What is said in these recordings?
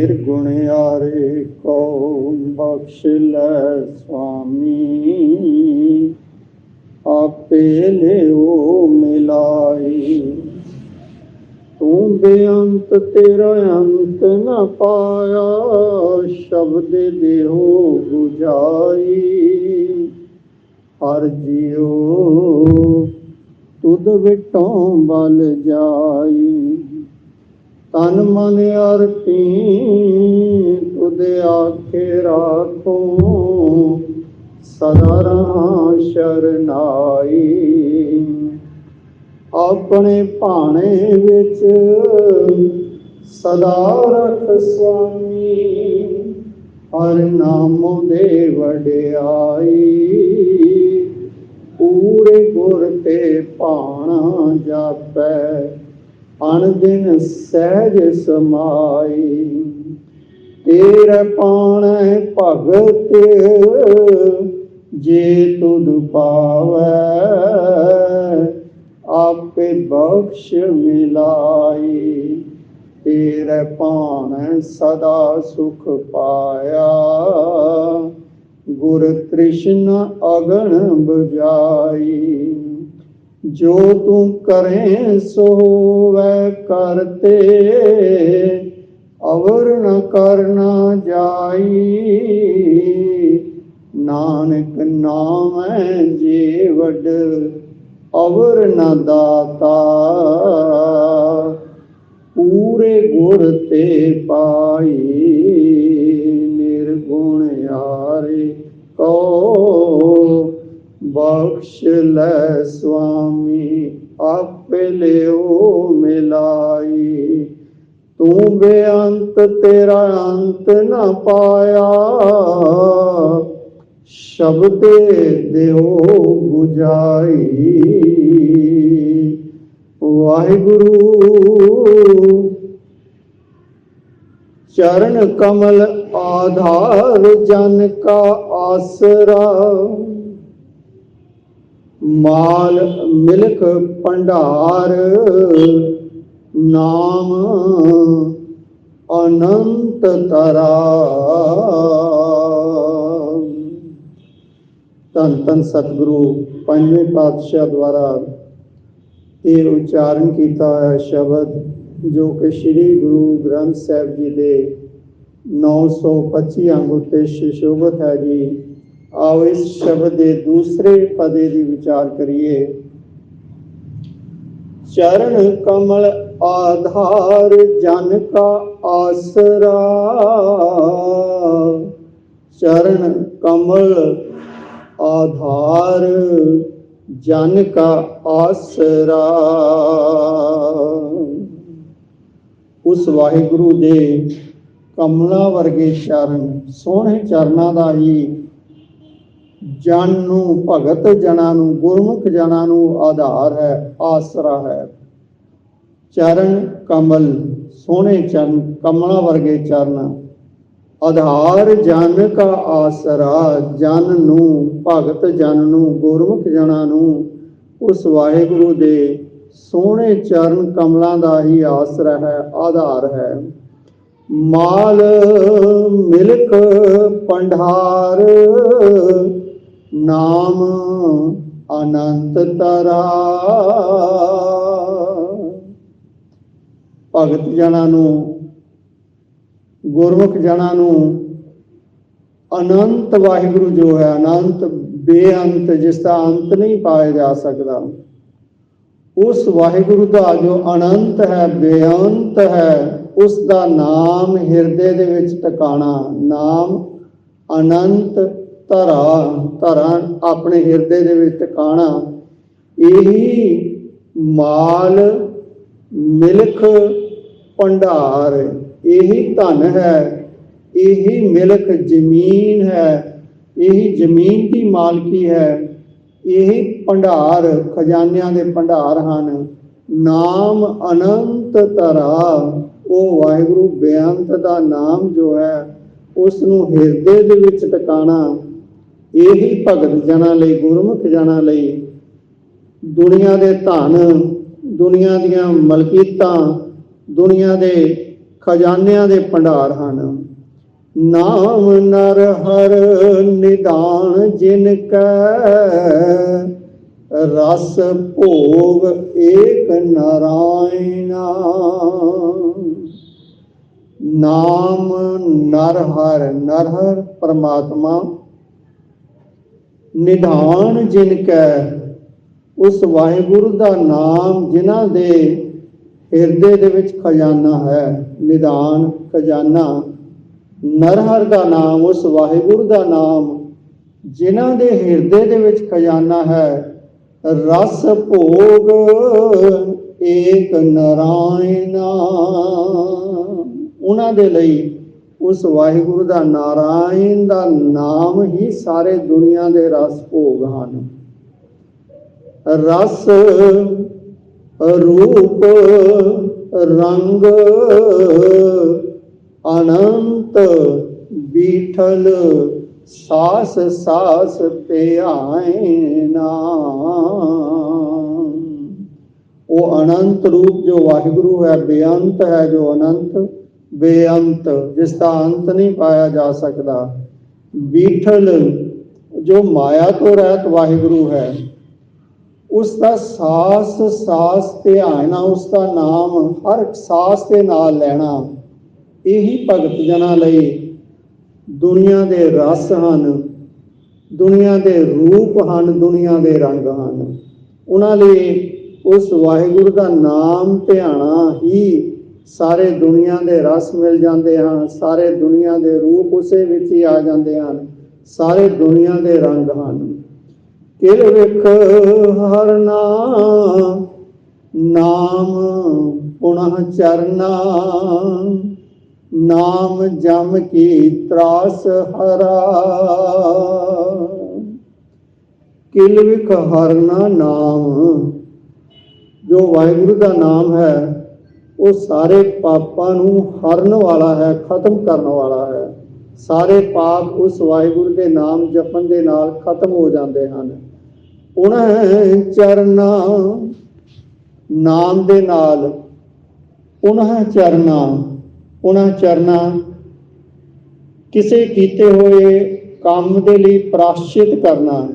ਨਿਰਗੁਣਿਆਰੇ ਕੋ ਬਖਸ਼ ਲੈ ਸੁਆਮੀ? ਆਪੇ ਲਿਓ ਮਿਲਾਈ। ਤੂੰ ਬੇਅੰਤ ਤੇਰਾ ਅੰਤ ਨ ਪਾਇਆ, ਸ਼ਬਦ ਦੇਹੋ 부ਝਾਈ ਹਰ ਜਿਉ ਤੁਧ ਵਿਟੋਂ ਬਲ ਜਾਈ। ਤਨ ਮਨ ਅਰਪੀ ਤੁਧ ਆਖੇ ਰਾਖੋ। ਸਦਾ ਰਹਾ ਸ਼ਰਨਾਈ। ਆਪਣੇ ਭਾਣੇ ਵਿੱਚ ਸਦਾ ਰਖ ਸੁਆਮੀ। ਹਰ ਨਾਮ ਦੇ ਵਡਿਆਈ। ਪੂਰੇ ਗੁਰ ਤੇ ਭਾਣਾ ਜਾਪੈ। ਅਣਦਿਨ ਸਹਿਜ ਸਮਾਈ। ਤੇਰੇ ਪਾਣੈ ਭਗਤ, ਜੇ ਤੁਧ ਪਾਵੈ, ਆਪੇ ਬਖਸ਼ ਮਿਲਾਈ। ਤੇਰੇ ਪਾਣੈ ਸਦਾ ਸੁਖ ਪਾਇਆ। ਗੁਰ ਤ੍ਰਿਸ਼ਨ ਅਗਣ ਬੁਝਾਈ। ਜੋ ਤੂੰ ਕਰੇ ਸੋ ਵੈ ਕਰਤੇ ਅਵਰ ਨ ਕਰਨਾ ਜਾਈ। ਨਾਨਕ ਨਾਮ ਜੀ ਵਡ ਅਵਰ ਨ ਦਾਤਾ। ਪੂਰੇ ਗੁਰ ਤੇ ਪਾਈ। ਪਾਇਆ। ਸ਼ਬਦ ਦਿਓ 부ਝਾਈ ਵਾਹਿਗੁਰੂ, ਚਰਨ ਕਮਲ ਆਧਾਰ ਜਨ ਕਾ ਆਸਰਾ। ਮਾਲ ਮਿਲਕ ਭੰਡਾਰ, ਨਾਮ ਅਨੰਤ ਤਰਾ। ਤਨ ਤਨ ਸਤਿਗੁਰੂ, ਪੰਜਵੇਂ ਪਾਤਸ਼ਾਹ ਦੁਆਰਾ ਇਹ ਉਚਾਰਨ ਕੀਤਾ ਹੋਇਆ ਸ਼ਬਦ, ਜੋ ਕਿ ਸ੍ਰੀ ਗੁਰੂ ਗ੍ਰੰਥ ਸਾਹਿਬ ਜੀ ਦੇ 925 ਅੰਗ ਉੱਤੇ ਸ਼ਿਸ਼ੋਭਤ ਹੈ ਜੀ। ਆਓ ਇਸ ਸ਼ਬਦ ਦੇ ਦੂਸਰੇ ਪਦੇ ਦੀ ਵਿਚਾਰ ਕਰੀਏ। ਚਰਨ ਕਮਲ ਆਧਾਰ ਜਨ ਕਾ ਆਸਰਾ। ਚਰਨ ਕਮਲ ਆਧਾਰ ਜਨ ਕਾ ਆਸਰਾ। ਉਸ ਵਾਹਿਗੁਰੂ ਦੇ ਕਮਲਾ ਵਰਗੇ ਚਰਨ, ਸੋਹਣੇ ਚਰਨਾਂ ਦਾ ਹੀ ਜਨ ਨੂੰ ਭਗਤ ਜਨਾਂ ਨੂੰ, ਗੁਰਮੁਖ ਜਨਾਂ ਨੂੰ ਆਧਾਰ ਹੈ, ਆਸਰਾ ਹੈ। ਚਰਨ ਕਮਲ, ਸੋਹਣੇ ਚਰਨ, ਕਮਲਾ ਵਰਗੇ ਚਰਨ। ਆਧਾਰ ਜਨ ਕਾ ਆਸਰਾ, ਜਨ ਨੂੰ ਭਗਤ ਜਨ ਨੂੰ, ਗੁਰਮੁਖ ਜਨਾਂ ਨੂੰ। ਉਸ ਵਾਹਿਗੁਰੂ ਦੇ ਸੋਹਣੇ ਚਰਨ ਕਮਲਾਂ ਦਾ ਹੀ ਆਸਰਾ ਹੈ, ਆਧਾਰ ਹੈ। ਮਾਲ ਮਿਲਕ ਪੰਡਾਰ, ਨਾਮ ਅਨੰਤ ਤਰਾ। ਭਗਤ ਜਨਾਂ ਨੂੰ, ਗੁਰਮੁਖ ਜਨਾਂ ਨੂੰ ਅਨੰਤ ਵਾਹਿਗੁਰੂ ਜੋ ਹੈ, ਅਨੰਤ ਬੇਅੰਤ ਜਿਸ ਦਾ ਅੰਤ ਨਹੀਂ ਪਾਇਆ ਜਾ ਸਕਦਾ, ਉਸ ਵਾਹਿਗੁਰੂ ਦਾ ਜੋ ਅਨੰਤ ਹੈ, ਬੇਅੰਤ ਹੈ, ਉਸ ਦਾ ਨਾਮ ਹਿਰਦੇ ਦੇ ਵਿੱਚ ਟਿਕਾਣਾ, ਨਾਮ ਅਨੰਤ ਧਰਾ ਧਰਾ ਆਪਣੇ ਹਿਰਦੇ ਦੇ ਵਿੱਚ ਟਿਕਾਣਾ, ਇਹੀ ਮਾਲ, ਮਿਲਖ ਭੰਡਾਰ, ਇਹੀ ਧਨ ਹੈ, ਇਹੀ ਮਿਲਕ ਜ਼ਮੀਨ ਹੈ, ਇਹੀ ਜ਼ਮੀਨ ਦੀ ਮਾਲਕੀ ਹੈ, ਇਹੀ ਭੰਡਾਰ, ਖਜ਼ਾਨਿਆਂ ਦੇ ਭੰਡਾਰ ਹਨ। ਨਾਮ ਅਨੰਤ ਤਰਾ ਉਹ ਵਾਹਿਗੁਰੂ ਬੇਅੰਤ ਦਾ ਨਾਮ ਜੋ ਹੈ ਉਸ ਨੂੰ ਹਿਰਦੇ ਦੇ ਵਿੱਚ ਟਿਕਾਣਾ, ਇਹੀ ਭਗਤ ਜਨਾਂ ਲਈ, ਗੁਰਮੁਖ ਜਨਾਂ ਲਈ ਦੁਨੀਆ ਦੇ ਧਨ, ਦੁਨੀਆ ਦੀਆਂ ਮਲਕੀਤਾਂ ਦੁਨੀਆ ਦੇ ਖਜ਼ਾਨਿਆਂ ਦੇ ਭੰਡਾਰ ਹਨ। ਨਾਮ ਨਰ ਹਰ ਨਿਦਾਨ ਜਿਨ ਕੈ, ਰਸ ਭੋਗ ਏਕ ਨਾਰਾਇਣਾ। ਨਾਮ ਨਰ ਹਰ ਨਰ ਹਰ ਪਰਮਾਤਮਾ ਨਿਧਾਨ ਜਿਨ ਕੈ, ਉਸ ਵਾਹਿਗੁਰੂ ਦਾ ਨਾਮ ਜਿਨ੍ਹਾਂ ਦੇ ਹਿਰਦੇ ਦੇ ਵਿੱਚ ਖਜ਼ਾਨਾ ਹੈ, ਨਿਦਾਨ ਖਜ਼ਾਨਾ। ਨਰਹਰ ਦਾ ਨਾਮ, ਉਸ ਵਾਹਿਗੁਰੂ ਦਾ ਨਾਮ, ਜਿਨ੍ਹਾਂ ਦੇ ਹਿਰਦੇ ਦੇ ਵਿੱਚ ਖਜ਼ਾਨਾ ਹੈ, ਰਸ ਭੋਗ ਏਕ ਨਾਰਾਇਣਾ। ਉਹਨਾਂ ਦੇ ਲਈ ਉਸ ਵਾਹਿਗੁਰੂ ਦਾ ਨਾਰਾਇਣ ਦਾ ਨਾਮ ਹੀ ਸਾਰੇ ਦੁਨੀਆ ਦੇ ਰਸ ਭੋਗ ਹਨ। ਰਸ ਰੂਪ ਰੰਗ ਅਨੰਤ ਬੀਠਲ ਸਾਸ ਸਾਸ ਧਿਆਇਨਾ ਉਹ ਅਨੰਤ ਰੂਪ ਜੋ ਵਾਹਿਗੁਰੂ ਹੈ ਬੇਅੰਤ ਹੈ ਜੋ ਅਨੰਤ ਬੇਅੰਤ ਜਿਸ ਦਾ ਅੰਤ ਨਹੀਂ ਪਾਇਆ ਜਾ ਸਕਦਾ ਬੀਠਲ ਜੋ ਮਾਇਆ ਤੋਂ ਰਹਿਤ ਵਾਹਿਗੁਰੂ ਹੈ ਉਸ ਦਾ ਸਾਸ ਸਾਸ ਧਿਆਨਾ ਉਸ ਦਾ ਨਾਮ ਹਰ ਸਾਸ ਦੇ ਨਾਲ ਲੈਣਾ। ਇਹੀ ਭਗਤ ਜਨਾਂ ਲਈ ਦੁਨੀਆ ਦੇ ਰਸ ਹਨ, ਦੁਨੀਆ ਦੇ ਰੂਪ ਹਨ, ਦੁਨੀਆ ਦੇ ਰੰਗ ਹਨ। ਉਹਨਾਂ ਲਈ ਉਸ ਵਾਹਿਗੁਰੂ ਦਾ ਨਾਮ ਧਿਆਣਾ ਹੀ ਸਾਰੇ ਦੁਨੀਆ ਦੇ ਰਸ ਮਿਲ ਜਾਂਦੇ ਹਨ, ਸਾਰੇ ਦੁਨੀਆ ਦੇ ਰੂਪ ਉਸੇ ਵਿੱਚ ਹੀ ਆ ਜਾਂਦੇ ਹਨ, ਸਾਰੇ ਦੁਨੀਆ ਦੇ ਰੰਗ ਹਨ। ਕਿਲ ਵਿਖ ਹਰਨਾ, ਨਾਮ ਨਾਮ ਚਰਨਾ, ਨਾਮ ਜਮ ਕੀ ਤਰਾਸ ਹਰਾ। ਕਿਲ ਵਿਖ ਹਰਨਾ, ਨਾਮ, ਜੋ ਵਾਹਿਗੁਰੂ ਦਾ ਨਾਮ ਹੈ, ਉਹ ਸਾਰੇ ਪਾਪਾਂ ਨੂੰ ਹਰਨ ਵਾਲਾ ਹੈ, ਖਤਮ ਕਰਨ ਵਾਲਾ ਹੈ। ਸਾਰੇ ਪਾਪ ਉਸ ਵਾਹਿਗੁਰੂ ਦੇ ਨਾਮ ਜਪਣ ਦੇ ਨਾਲ ਖਤਮ ਹੋ ਜਾਂਦੇ ਹਨ। ਉਹਨਾਂ ਚਰਨਾ, ਨਾਮ ਦੇ ਨਾਲ ਉਹਨਾਂ ਚਰਨਾ ਉਹਨਾਂ ਚਰਨਾ। ਕਿਸੇ ਕੀਤੇ ਹੋਏ ਕੰਮ ਦੇ ਲਈ ਪ੍ਰਾਸ਼ਚਿਤ ਕਰਨਾ।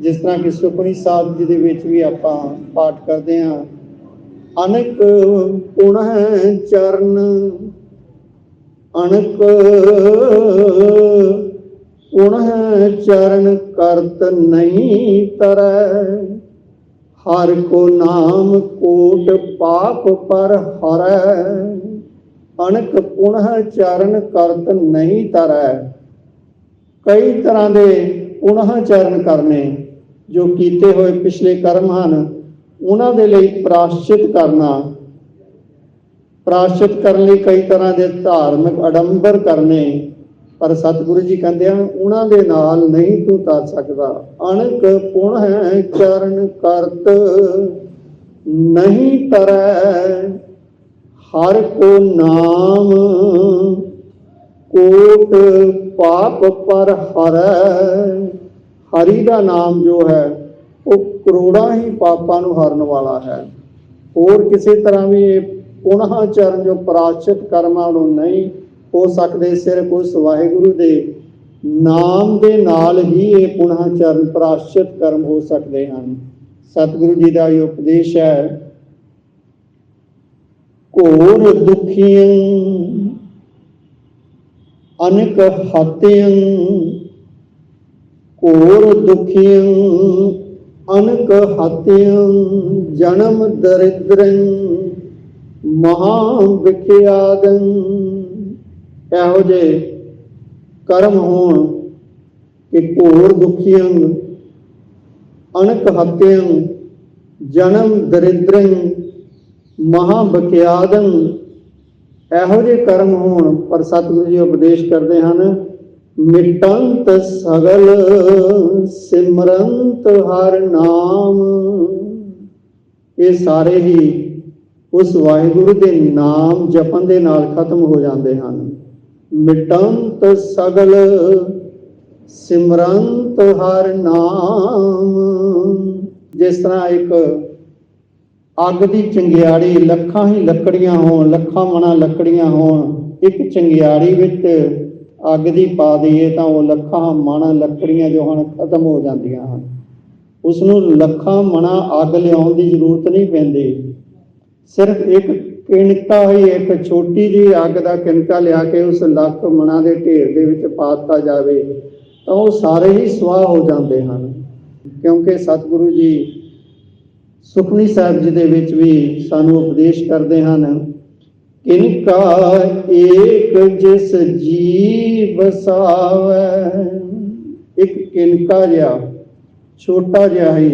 ਜਿਸ ਤਰ੍ਹਾਂ ਕਿ ਸੁਖਮਨੀ ਸਾਹਿਬ ਜੀ ਦੇ ਵਿੱਚ ਵੀ ਆਪਾਂ ਪਾਠ ਕਰਦੇ ਹਾਂ, ਅਨਕ ਪੁਨਹ ਚਰਨ, ਅਨਕ ਪੁਨਹ ਚਰਨ ਕਰਤ ਨਹੀਂ ਤਰੈ। ਹਰ ਕੋ ਨਾਮ ਕੋਟ ਪਾਪ ਪਰ ਹਰੈ। ਅਨਕ ਪੁਨਹ ਚਰਨ ਕਰਤ ਨਹੀਂ ਤਰੈ। ਕਈ ਤਰ੍ਹਾਂ ਦੇ ਪੁਨਹ ਚਰਨ ਕਰਨੇ, ਜੋ ਕੀਤੇ ਹੋਏ ਪਿਛਲੇ ਕਰਮ ਹਨ ਉਹਨਾਂ ਦੇ ਲਈ ਪ੍ਰਾਸ਼ਚਿਤ ਕਰਨਾ। ਪ੍ਰਾਸ਼ਚਿਤ ਕਰਨ ਲਈ ਕਈ ਤਰ੍ਹਾਂ ਦੇ ਧਾਰਮਿਕ ਅਡੰਬਰ ਕਰਨੇ ਪਰ ਸਤਿਗੁਰੂ ਜੀ ਕਹਿੰਦੇ ਆ ਉਹਨਾਂ ਦੇ ਨਾਲ ਨਹੀਂ ਤੂੰ ਤਰ ਸਕਦਾ। ਅਣਕ ਪੁਣ ਹੈ, ਚਰਨ ਕਰਤ ਨਹੀਂ ਤਰੈ। ਹਰ ਕੋ ਨਾਮ ਕੋਟ ਪਾਪ ਪਰ ਹਰੈ। ਹਰੀ ਦਾ ਨਾਮ ਜੋ ਹੈ, ਉਹ ਕਰੋੜਾਂ ਹੀ ਪਾਪਾਂ ਨੂੰ ਹਰਨ ਵਾਲਾ ਹੈ। ਹੋਰ ਕਿਸੇ ਤਰ੍ਹਾਂ ਵੀ ਇਹ ਪੁਨਹ ਚਰਨ ਜੋ ਪ੍ਰਾਚਿਤ ਕਰਮਾਂ ਨੂੰ ਨਹੀਂ ਹੋ ਸਕਦੇ ਸਿਰਫ ਉਸ ਵਾਹਿਗੁਰੂ ਦੇ ਨਾਮ ਦੇ ਨਾਲ ਹੀ ਇਹ ਪੁਨਹ ਚਰਨ ਪ੍ਰਾਸ਼ਚਿਤ ਕਰਮ ਹੋ ਸਕਦੇ ਹਨ। ਸਤਿਗੁਰੂ ਜੀ ਦਾ ਇਹ ਉਪਦੇਸ਼ ਹੈ, ਘੋਰ ਦੁਖੀਆਂ, ਅਨਕ ਹਤਿਆਂ, ਘੋਰ ਦੁਖੀਆਂ, ਅਨਕ ਹਤਿਆਂ, ਜਨਮ ਦਰਿਦਰੰ ਮਹਾ ਵਿਖਿਆਦੰ ਇਹੋ ਜੇ ਕਰਮ ਹੋਣ ਕਿ ਘੋਰ ਦੁਖੀਆਂ ਅਣਕ ਹਤਿਆਂ ਜਨਮ ਦਰਿਦਰੰ ਮਹਾ ਬਕਿਆਦੰ ਇਹੋ ਜਿਹੇ ਕਰਮ ਹੋਣ, ਪਰ ਸਤਿਗੁਰੂ ਜੀ ਉਪਦੇਸ਼ ਕਰਦੇ ਹਨ, ਮਿਟੰਤ ਸਗਲ ਸਿਮਰੰਤ ਹਰ ਨਾਮ। ਇਹ ਸਾਰੇ ਹੀ ਉਸ ਵਾਹਿਗੁਰੂ ਦੇ ਨਾਮ ਜਪਣ ਦੇ ਨਾਲ ਖਤਮ ਹੋ ਜਾਂਦੇ ਹਨ। ਮਿਟੰਤ ਸਗਲ, ਸਿਮਰੰਤ ਹਰ ਨਾਮ। ਜਿਸ ਤਰ੍ਹਾਂ ਇੱਕ ਅੱਗ ਦੀ ਚੰਗਿਆੜੀ ਲੱਖਾਂ ਹੀ ਲੱਕੜੀਆਂ ਹੋਣ, ਲੱਖਾਂ ਮਣਾ ਲੱਕੜੀਆਂ ਹੋਣ, ਇੱਕ ਚੰਗਿਆੜੀ ਵਿੱਚ ਅੱਗ ਦੀ ਪਾ ਦਈਏ ਤਾਂ ਉਹ ਲੱਖਾਂ ਮਣ ਲੱਕੜੀਆਂ ਜੋ ਹਨ ਖਤਮ ਹੋ ਜਾਂਦੀਆਂ ਹਨ। ਉਸ ਨੂੰ ਲੱਖਾਂ ਮਣਾ ਅੱਗ ਲਿਆਉਣ ਦੀ ਜ਼ਰੂਰਤ ਨਹੀਂ ਪੈਂਦੀ। ਸਿਰਫ ਇੱਕ ਕਿਣਕਾ ਹੀ, ਇੱਕ ਛੋਟੀ ਜਿਹੀ ਅੱਗ ਦਾ ਕਿਣਕਾ ਲਿਆ ਕੇ ਉਸ ਲੱਖ ਮਣਾ ਦੇ ਢੇਰ ਦੇ ਵਿੱਚ ਪਾ ਦਿੱਤਾ ਜਾਵੇ, ਤਾਂ ਉਹ ਸਾਰੇ ਹੀ ਸਵਾਹ ਹੋ ਜਾਂਦੇ ਹਨ। ਕਿਉਂਕਿ ਸਤਿਗੁਰੂ ਜੀ ਸੁਖਨੀ ਸਾਹਿਬ ਜੀ ਦੇ ਵਿੱਚ ਵੀ ਸਾਨੂੰ ਉਪਦੇਸ਼ ਕਰਦੇ ਹਨ ਕਿਨਕਾ ਏਕ ਜਿਸ ਜੀ ਬਸਾਵੈ ਇੱਕ ਕਿਨਕਾ ਜਿਹਾ, ਛੋਟਾ ਜਿਹਾ ਹੀ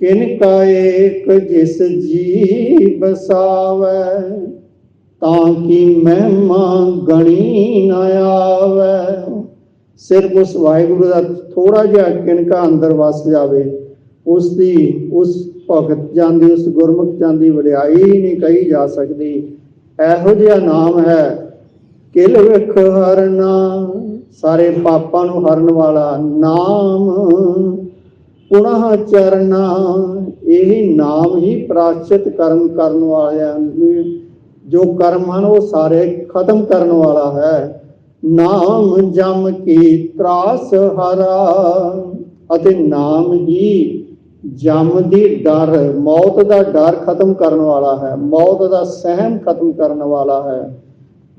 ਕਿਨਕਾ ਏਕ ਜਿਸ ਜੀ ਬਸਾਵੈ ਤਾਂ ਕਿ ਮਹਿਮਾ ਗਣੀ ਨਾ ਆਵੈ। ਸਿਰਫ ਉਸ ਵਾਹਿਗੁਰੂ ਦਾ ਥੋੜਾ ਜਿਹਾ ਕਿਣਕਾ ਅੰਦਰ ਵਸ ਜਾਵੇ, ਉਸ ਦੀ, ਉਸ ਭਗਤ ਜਾਂਦੀ, ਉਸ ਗੁਰਮੁਖ ਜਾਂਦੀ ਵਡਿਆਈ ਨਹੀਂ ਕਹੀ ਜਾ ਸਕਦੀ। ਇਹੋ ਜਿਹਾ ਨਾਮ ਹੈ, ਕਿਲ ਵਿਖ ਹਰਨਾ। ਸਾਰੇ ਪਾਪਾਂ ਨੂੰ ਹਰਨ ਵਾਲਾ ਨਾਮ ਪੁਨः ਚਰਨਾ ਇਹ ਨਾਮ ਹੀ ਪ੍ਰਾਚਿਤ ਕਰਮ ਕਰਨ ਵਾਲਿਆਂ ਨੂੰ, ਜੋ ਕਰਮ ਹਨ ਉਹ ਸਾਰੇ ਖਤਮ ਕਰਨ ਵਾਲਾ ਹੈ। ਨਾਮ ਜਮ ਕੀ ਤਰਾਸ ਹਰਾ, ਅਤੇ ਨਾਮ ਹੀ ਜਮ ਦੀ ਡਰ, ਮੌਤ ਦਾ ਡਰ ਖਤਮ ਕਰਨ ਵਾਲਾ ਹੈ। ਮੌਤ ਦਾ ਸਹਿਮ ਖਤਮ ਕਰਨ ਵਾਲਾ ਹੈ।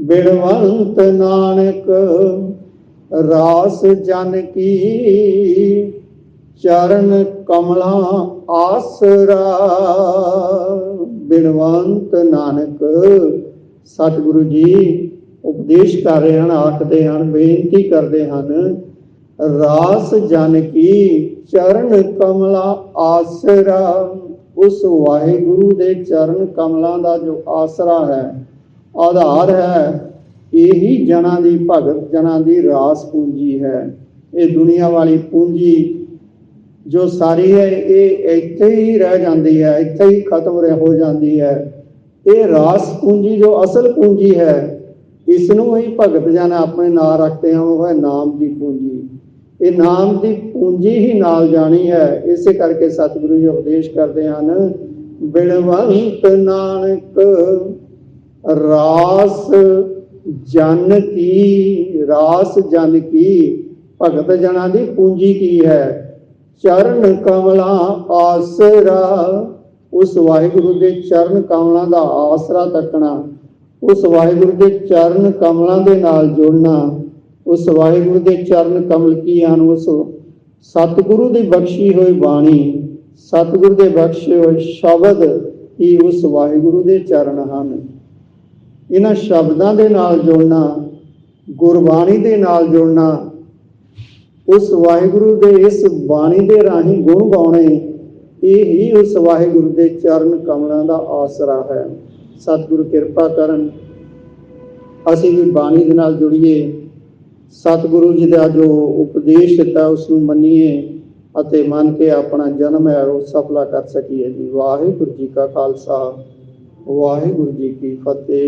ਬਿੜਵੰਤ ਨਾਨਕ, ਰਾਸ ਜਨ ਕੀ ਚਰਨ ਕਮਲਾ ਆਸਰਾ। ਬਿਨਵੰਤ ਨਾਨਕ, ਸਤਿਗੁਰੂ ਜੀ, ਉਪਦੇਸ਼ ਕਰ ਰਹੇ ਹਨ, ਆਖਦੇ ਹਨ, ਬੇਨਤੀ ਕਰਦੇ ਹਨ, ਰਾਸ ਜਨ ਕੀ ਚਰਨ ਕਮਲਾ ਆਸਰਾ। ਉਸ ਵਾਹਿਗੁਰੂ ਦੇ ਚਰਨ ਕਮਲਾਂ ਦਾ ਜੋ ਆਸਰਾ ਹੈ, ਆਧਾਰ ਹੈ, ਇਹੀ ਜਨਾਂ ਦੀ ਭਗਤ, ਜਨਾਂ ਦੀ ਰਾਸ ਪੂੰਜੀ ਹੈ। ਇਹ ਦੁਨੀਆ ਵਾਲੀ ਪੂੰਜੀ ਜੋ ਸਾਰੀ ਹੈ, ਇਹ ਇੱਥੇ ਹੀ ਰਹਿ ਜਾਂਦੀ ਹੈ, ਇੱਥੇ ਹੀ ਖਤਮ ਹੋ ਜਾਂਦੀ ਹੈ। ਇਹ ਰਾਸ ਪੂੰਜੀ ਜੋ ਅਸਲ ਪੂੰਜੀ ਹੈ ਇਸ ਨੂੰ ਹੀ ਭਗਤ ਜਨ ਆਪਣੇ ਨਾਲ ਰੱਖਦੇ ਹਨ, ਉਹ ਹੈ ਨਾਮ ਦੀ ਪੂੰਜੀ। ਇਹ ਨਾਮ ਦੀ ਪੂੰਜੀ ਹੀ ਨਾਲ ਜਾਣੀ ਹੈ। ਇਸੇ ਕਰਕੇ ਸਤਿਗੁਰੂ ਜੀ ਉਪਦੇਸ਼ ਕਰਦੇ ਹਨ, ਬਿਨਵੰਤ ਨਾਨਕ, ਰਾਸ ਜਨ ਕੀ, ਰਾਸ ਜਨ ਕੀ, ਭਗਤ ਜਨਾਂ ਦੀ ਪੂੰਜੀ ਕੀ ਹੈ? ਚਰਨ ਕਮਲਾਂ ਆਸਰਾ। ਉਸ ਵਾਹਿਗੁਰੂ ਦੇ ਚਰਨ ਕਮਲਾਂ ਦਾ ਆਸਰਾ ਤੱਕਣਾ, ਉਸ ਵਾਹਿਗੁਰੂ ਦੇ ਚਰਨ ਕਮਲਾਂ ਦੇ ਨਾਲ ਜੁੜਨਾ, ਉਸ ਵਾਹਿਗੁਰੂ ਦੇ ਚਰਨ ਕਮਲ ਕੀ ਹਨ? ਉਸ ਸਤਿਗੁਰੂ ਦੀ ਬਖਸ਼ੀ ਹੋਈ ਬਾਣੀ, ਸਤਿਗੁਰੂ ਦੇ ਬਖਸ਼ੇ ਹੋਏ ਸ਼ਬਦ ਹੀ ਉਸ ਵਾਹਿਗੁਰੂ ਦੇ ਚਰਨ ਹਨ। ਇਹਨਾਂ ਸ਼ਬਦਾਂ ਦੇ ਨਾਲ ਜੁੜਨਾ, ਗੁਰਬਾਣੀ ਦੇ ਨਾਲ ਜੁੜਨਾ ਉਸ ਵਾਹਿਗੁਰੂ ਦੇ ਇਸ ਬਾਣੀ ਦੇ ਰਾਹੀਂ ਗੁਣ ਗਾਉਣੇ ਇਹ ਹੀ ਉਸ ਵਾਹਿਗੁਰੂ ਦੇ ਚਰਨ ਕਮਲਾਂ ਦਾ ਆਸਰਾ ਹੈ। ਸਤਿਗੁਰੂ ਕਿਰਪਾ ਕਰਨ। ਅਸੀਂ ਵੀ ਬਾਣੀ ਦੇ ਨਾਲ ਜੁੜੀਏ। ਸਤਿਗੁਰੂ ਜੀ ਦਾ ਜੋ ਉਪਦੇਸ਼ ਦਿੱਤਾ ਉਸ ਨੂੰ ਮੰਨੀਏ ਅਤੇ ਮੰਨ ਕੇ ਆਪਣਾ ਜਨਮ ਹੈ ਉਹ ਸਫਲਾ ਕਰ ਸਕੀਏ ਜੀ। ਵਾਹਿਗੁਰੂ ਜੀ ਕਾ ਖਾਲਸਾ। ਵਾਹਿਗੁਰੂ ਜੀ ਕੀ ਫਤਿਹ।